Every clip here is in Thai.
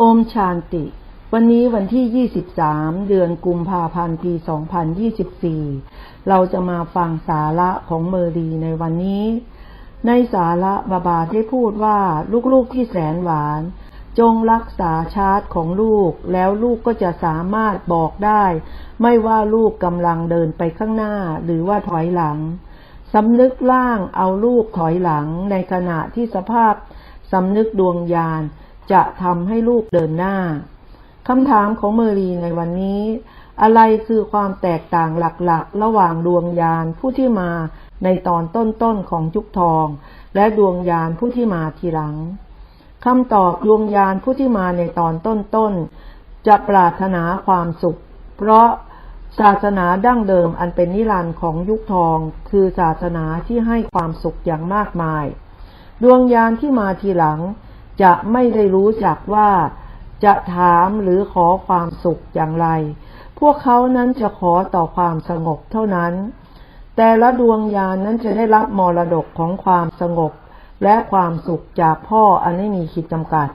อมชานติ วันนี้วันที่ 23 เดือนกุมภาพันธ์ปี 2024 เราจะมาฟังสาระของเมอรีในวันนี้ ในสาระบาบาได้พูดว่าลูกๆที่แสนหวาน จงรักษาชาติของลูก แล้วลูกก็จะสามารถบอกได้ ไม่ว่าลูกกำลังเดินไปข้างหน้าหรือว่าถอยหลังสำนึกล่างเอาลูกถอยหลังในขณะที่สภาพสำนึกดวงญาณ จะทำให้ลูกเดินหน้าคำถามของเมอรีในวันนี้ อะไรคือความแตกต่างหลักๆ ระหว่างดวงญาณผู้ที่มาในตอนต้นๆของยุคทอง และดวงญาณผู้ที่มาทีหลังคำตอบดวงญาณผู้ที่มาในตอนต้นๆจะปรารถนาความสุข เพราะศาสนาดั้งเดิมอันเป็นนิรันดร์ของยุคทอง คือศาสนาที่ให้ความสุขอย่างมากมาย ดวงญาณที่มาทีหลัง จะไม่ได้รู้จักว่าจะถามหรือขอความสุขอย่างไร พวกเขานั้นจะขอต่อความสงบเท่านั้น แต่ละดวงญาณนั้นจะได้รับมรดกของความสงบ และความสุขจากพ่ออันไม่มีขีดจำกัด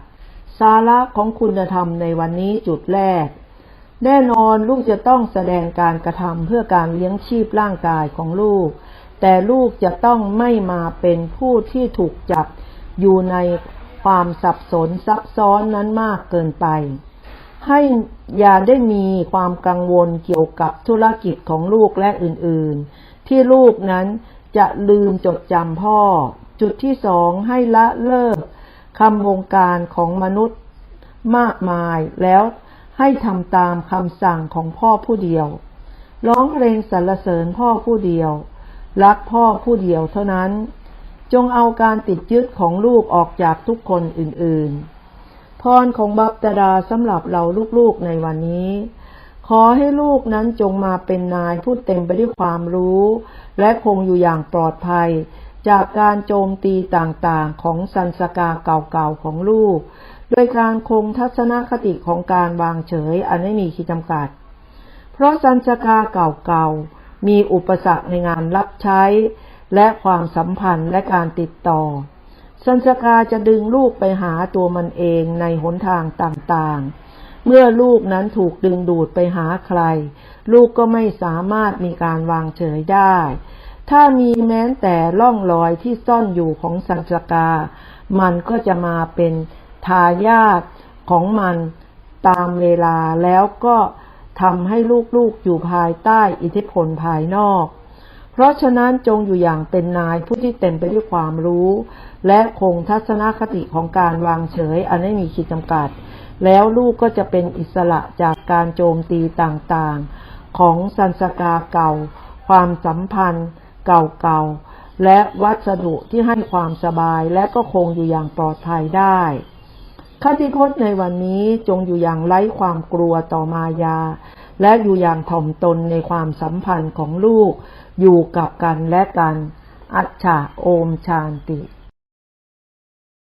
สาระของคุณธรรมในวันนี้จุดแรก แน่นอนลูกจะต้องแสดงการกระทำเพื่อการเลี้ยงชีพร่างกายของลูก แต่ลูกจะต้องไม่มาเป็นผู้ที่ถูกจับอยู่ใน ความสับสนซับซ้อนนั้นมากเกินไป ให้อย่าได้มีความกังวลเกี่ยวกับธุรกิจของลูกและอื่นๆ ที่ลูกนั้นจะลืมจดจำพ่อ จุดที่สองให้ละเลิกคำวงการของมนุษย์มากมายแล้วให้ทำตามคำสั่งของพ่อผู้เดียว ร้องเพลงสรรเสริญพ่อผู้เดียว รักพ่อผู้เดียวเท่านั้น จงเอาการติดยึดของลูกออกจากทุกคนอื่นๆ พรของบัพตดาสำหรับเราลูกๆในวันนี้ ขอให้ลูกนั้นจงมาเป็นนายผู้เต็มไปด้วยความรู้ และคงอยู่อย่างปลอดภัย จากการโจมตีต่างๆของสันสกาเก่าๆของลูก โดยการคงทัศนคติของการวางเฉยอันไม่มีขีดจำกัด เพราะสันสกาเก่าๆมีอุปสรรคในงานรับใช้ และความสัมพันธ์และการติดต่อ สันสกาจะดึงลูกไปหาตัวมันเองในหนทางต่างๆ เมื่อลูกนั้นถูกดึงดูดไปหาใคร ลูกก็ไม่สามารถมีการวางเฉยได้ ถ้ามีแม้แต่ล่องรอยที่ซ่อนอยู่ของสันสกา มันก็จะมาเป็นทายาทของมันตามเวลาแล้วก็ทำให้ลูกๆอยู่ภายใต้อิทธิพลภายนอก เพราะฉะนั้นจงอยู่อย่างเป็นนายผู้ที่เต็มไปด้วยความรู้ และคงทัศนคติของการวางเฉยอันไม่มีขีดจำกัด แล้วลูกก็จะเป็นอิสระจากการโจมตีต่างๆ ของสันสกาเก่า ความสัมพันธ์ เก่าๆ และวัสดุที่ให้ความสบายและก็คงอยู่อย่างปลอดภัยได้คติพจน์ในวันนี้จงอยู่อย่างไร้ความกลัวต่อมายา และอยู่อย่างถ่อมตนในความสัมพันธ์ของลูก อยู่กับกันและกัน อัจฉาโอมชานติ